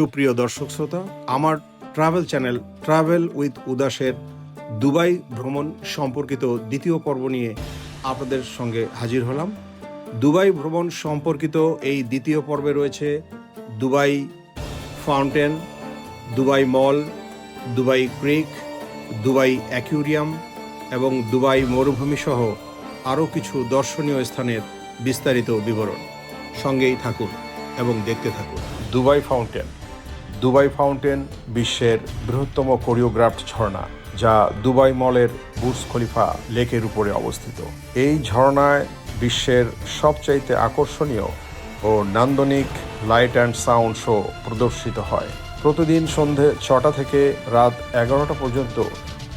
সুপ্রিয় দর্শক শ্রোতা, আমার ট্রাভেল চ্যানেল ট্রাভেল উইথ উদাসের দুবাই ভ্রমণ সম্পর্কিত দ্বিতীয় পর্ব নিয়ে আপনাদের সঙ্গে হাজির হলাম। দুবাই ভ্রমণ সম্পর্কিত এই দ্বিতীয় পর্বে রয়েছে Dubai fountain Dubai mall Dubai creek Dubai aquarium এবং দুবাই মরুভূমি সহ আরও কিছু দর্শনীয় স্থানের বিস্তারিত বিবরণ। সঙ্গেই থাকুন এবং দেখতে থাকুন। দুবাই ফাউন্টেন দুবাই ফাউন্টেন বিশ্বের বৃহত্তম কোরিওগ্রাফড ঝর্ণা, যা দুবাই মলের বুর্জ খলিফা লেকের উপরে অবস্থিত। এই ঝর্ণায় বিশ্বের সবচাইতে আকর্ষণীয় ও নান্দনিক লাইট অ্যান্ড সাউন্ড শো প্রদর্শিত হয়। প্রতিদিন সন্ধে ছটা থেকে রাত এগারোটা পর্যন্ত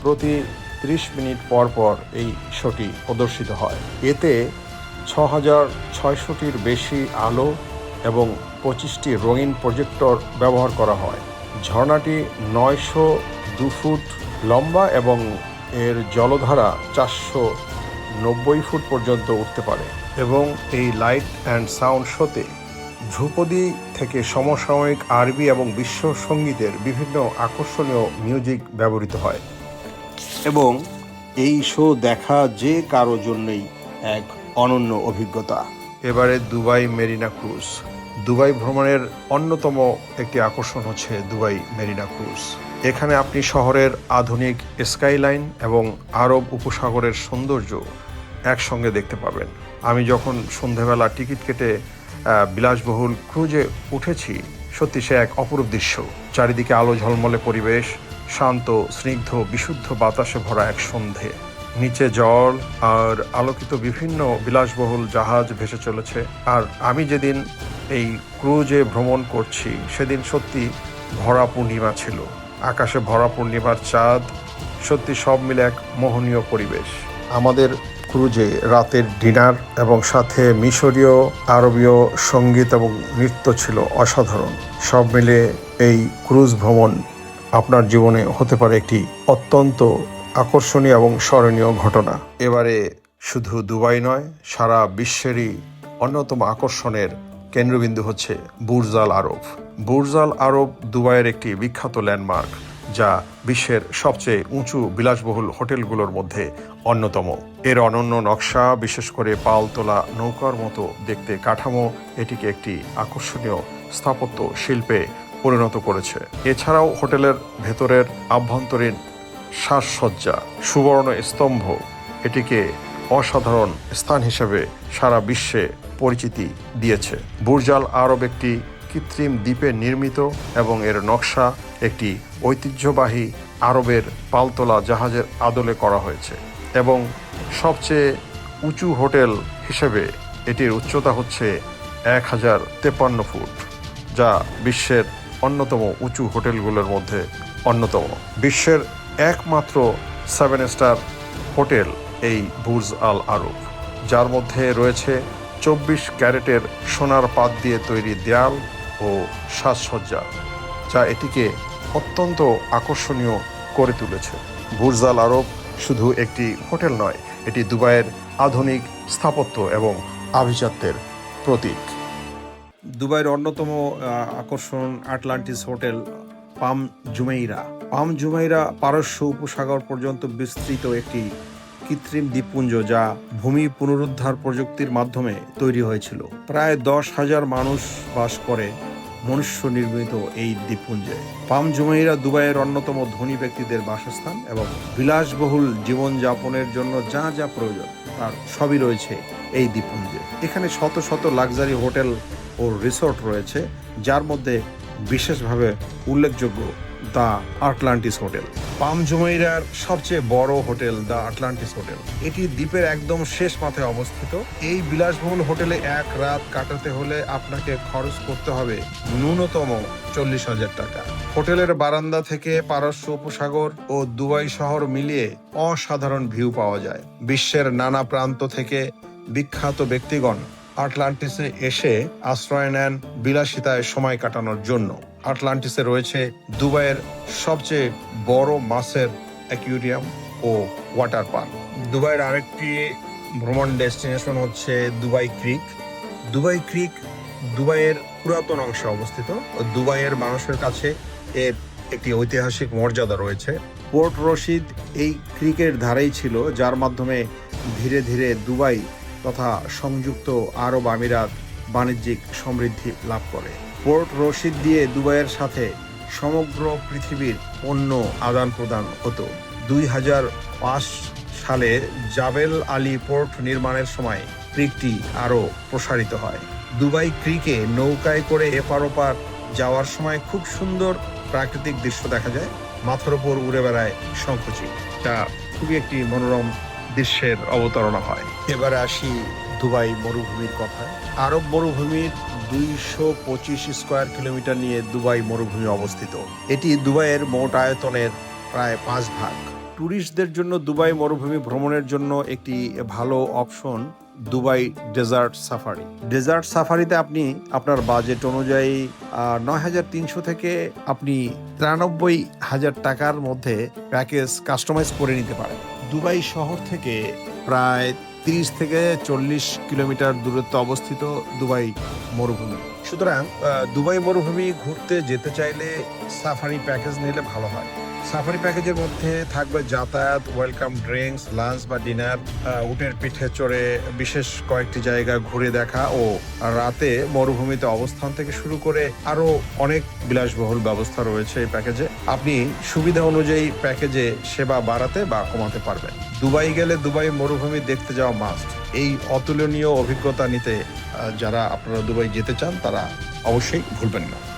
প্রতি ত্রিশ মিনিট পর পর এই শোটি প্রদর্শিত হয়। এতে ছ হাজার ছয়শোটির বেশি আলো এবং পঁচিশটি রঙিন প্রজেক্টর ব্যবহার করা হয়। ঝর্ণাটি নয়শো দু ফুট লম্বা এবং এর জলধারা চারশো নব্বই ফুট পর্যন্ত উঠতে পারে এবং এই লাইট অ্যান্ড সাউন্ড শোতে ধ্রুপদী থেকে সমসাময়িক আরবি এবং বিশ্ব সঙ্গীতের বিভিন্ন আকর্ষণীয় মিউজিক ব্যবহৃত হয়। এবং এই শো দেখা যে কারও জন্যই এক অনন্য অভিজ্ঞতা। এবারে দুবাই মেরিনা ক্রুজ। দুবাই ভ্রমণের অন্যতম একটি আকর্ষণ হচ্ছে দুবাই মেরিনা ক্রুজ। এখানে আপনি শহরের আধুনিক স্কাইলাইন এবং আরব উপসাগরের সৌন্দর্য একসঙ্গে দেখতে পাবেন। আমি যখন সন্ধেবেলা টিকিট কেটে বিলাসবহুল ক্রুজে উঠেছি, সত্যি সে এক অপরূপ দৃশ্য। চারিদিকে আলো ঝলমলে পরিবেশ, শান্ত, স্নিগ্ধ, বিশুদ্ধ বাতাসে ভরা এক সন্ধে। নিচে জল আর আলোকিত বিভিন্ন বিলাসবহুল জাহাজ ভেসে চলেছে। আর আমি যেদিন এই ক্রুজে ভ্রমণ করছি, সেদিন সত্যি ভরা পূর্ণিমা ছিল। আকাশে ভরা পূর্ণিমার চাঁদ, সত্যি সব মিলে এক মোহনীয় পরিবেশ। আমাদের ক্রুজে রাতের ডিনার এবং সাথে মিশরীয়, আরবীয় সংগীত এবং নৃত্য ছিল অসাধারণ। সব মিলে এই ক্রুজ ভ্রমণ আপনার জীবনে হতে পারে একটি অত্যন্ত আকর্ষণীয় এবং স্মরণীয় ঘটনা। এবারে শুধু দুবাই নয়, সারা বিশ্বেরই অন্যতম আকর্ষণের কেন্দ্রবিন্দু হচ্ছে বুর্জাল আরব। বুর্জাল আরব দুবাইয়ের একটি বিখ্যাত ল্যান্ডমার্ক, যা বিশ্বের সবচেয়ে উঁচু বিলাসবহুল হোটেলগুলোর মধ্যে অন্যতম। এর অনন্য নকশা, বিশেষ করে পাল তোলা নৌকার মতো দেখতে কাঠামো, এটিকে একটি আকর্ষণীয় স্থাপত্য শিল্পে পরিণত করেছে। এছাড়াও হোটেলের ভেতরের আভ্যন্তরীণ সাজসজ্জা, সুবর্ণ স্তম্ভ, এটিকে অসাধারণ স্থান হিসেবে সারা বিশ্বে পরিচিতি দিয়েছে। বুর্জাল আরব একটি কৃত্রিম দ্বীপে নির্মিত এবং এর নকশা একটি ঐতিহ্যবাহী আরবের পালতোলা জাহাজের আদলে করা হয়েছে এবং সবচেয়ে উঁচু হোটেল হিসেবে এটির উচ্চতা হচ্ছে এক হাজার তেপান্ন ফুট, যা বিশ্বের অন্যতম উঁচু হোটেলগুলোর মধ্যে অন্যতম। বিশ্বের একমাত্র সেভেন স্টার হোটেল এই বুর্জ আল আরব, যার মধ্যে রয়েছে চব্বিশ ক্যারেটের সোনার পাত দিয়ে তৈরি দেয়াল ও সাজসজ্জা, যা এটিকে অত্যন্ত আকর্ষণীয় করে তুলেছে। বুর্জ আল আরব শুধু একটি হোটেল নয়, এটি দুবাইয়ের আধুনিক স্থাপত্য এবং আভিজাত্যের প্রতীক। দুবাইয়ের অন্যতম আকর্ষণ Atlantis hotel Palm Jumeirah. Palm Jumeirah পারস্য উপসাগর পর্যন্ত বিস্তৃত একটি কৃত্রিম দ্বীপপুঞ্জ যা ভূমি পুনরুদ্ধার প্রযুক্তির মাধ্যমে তৈরি হয়েছিল। প্রায় দশ হাজার মানুষ বাস করে মনুষ্য নির্মিত এই দ্বীপপুঞ্জে। পাম জুমেইরা দুবাইয়ের অন্যতম ধনী ব্যক্তিদের বাসস্থান এবং বিলাসবহুল জীবনযাপনের জন্য যা যা প্রয়োজন, তার সবই রয়েছে এই দ্বীপপুঞ্জে। এখানে শত শত লাক্সারি হোটেল ও রিসোর্ট রয়েছে, যার মধ্যে বিশেষভাবে উল্লেখযোগ্য দ্য আটলান্টিস হোটেল। পাম জুমাইরার সবচেয়ে বড় হোটেল দ্য আটলান্টিস হোটেল। এটি দ্বীপের একদম শেষ মাথায় অবস্থিত। এই বিলাসবহুল হোটেলে এক রাত কাটাতে হলে আপনাকে খরচ করতে হবে ন্যূনতম চল্লিশ হাজার টাকা। হোটেলের বারান্দা থেকে পারস্য উপসাগর ও দুবাই শহর মিলিয়ে অসাধারণ ভিউ পাওয়া যায়। বিশ্বের নানা প্রান্ত থেকে বিখ্যাত ব্যক্তিগণ আটলান্টিসে এসে আশ্রয় নেন বিলাসিতায় সময় কাটানোর জন্য। আটলান্টিসে রয়েছে দুবাইয়ের সবচেয়ে বড় মাছের অ্যাকুরিয়াম ও ওয়াটার পার্ক। দুবাইয়ের আরেকটি ভ্রমণ ডেস্টিনেশন হচ্ছে দুবাই ক্রিক। দুবাই ক্রিক দুবাইয়ের পুরাতন অংশে অবস্থিত। দুবাইয়ের মানুষের কাছে এর একটি ঐতিহাসিক মর্যাদা রয়েছে। পোর্ট রশিদ এই ক্রিকের ধারেই ছিল, যার মাধ্যমে ধীরে ধীরে দুবাই তথা সংযুক্ত আরব আমিরাত বাণিজ্যিক সমৃদ্ধি লাভ করে। পোর্ট রশিদ দিয়ে দুবাইয়ের সাথে সমগ্র পৃথিবীর পণ্য আদান প্রদান হতো। দুই হাজার পাঁচ সালে জাবেল আলী পোর্ট নির্মাণের সময় ক্রিকটি আরও প্রসারিত হয়। দুবাই ক্রিকে নৌকায় করে এপার ওপার যাওয়ার সময় খুব সুন্দর প্রাকৃতিক দৃশ্য দেখা যায়। মাথার ওপর উড়ে বেড়ায় শঙ্খচিল। যা খুবই একটি মনোরম দৃশ্যের অবতারণা হয়। এবারে আসি দুবাই মরুভূমির কথা আরব মরুভূমির দুইশো পঁচিশ স্কোয়ার কিলোমিটার নিয়ে দুবাই মরুভূমি অবস্থিত। এটি দুবাইয়ের মোট আয়তনের প্রায় পাঁচ ভাগ। ট্যুরিস্টদের জন্য দুবাই মরুভূমি ভ্রমণের জন্য একটি ভালো option Dubai desert safari. Desert সাফারিতে আপনি আপনার বাজেট অনুযায়ী নয় হাজার তিনশো থেকে আপনি তিরানব্বই হাজার টাকার মধ্যে প্যাকেজ কাস্টমাইজ করে নিতে পারেন। দুবাই শহর থেকে প্রায় তিরিশ থেকে চল্লিশ কিলোমিটার দূরত্বে অবস্থিত দুবাই মরুভূমি। সুতরাং দুবাই মরুভূমি ঘুরতে যেতে চাইলে সাফারি প্যাকেজ নিলে ভালো হয়। সাফারি প্যাকেজের মধ্যে থাকবে যাতায়াত, ওয়েলকাম ড্রিঙ্কস, লাঞ্চ বা ডিনার উটের পিঠে চড়ে বিশেষ কয়েকটি জায়গা ঘুরে দেখা ও রাতে মরুভূমিতে অবস্থান থেকে শুরু করে আরও অনেক বিলাসবহুল ব্যবস্থা রয়েছে এই প্যাকেজে। আপনি সুবিধা অনুযায়ী প্যাকেজে সেবা বাড়াতে বা কমাতে পারবেন। দুবাই গেলে দুবাই মরুভূমি দেখতে যাওয়া মাস্ট এই অতুলনীয় অভিজ্ঞতা নিতে যারা আপনারা দুবাই যেতে চান, তারা অবশ্যই ভুলবেন না।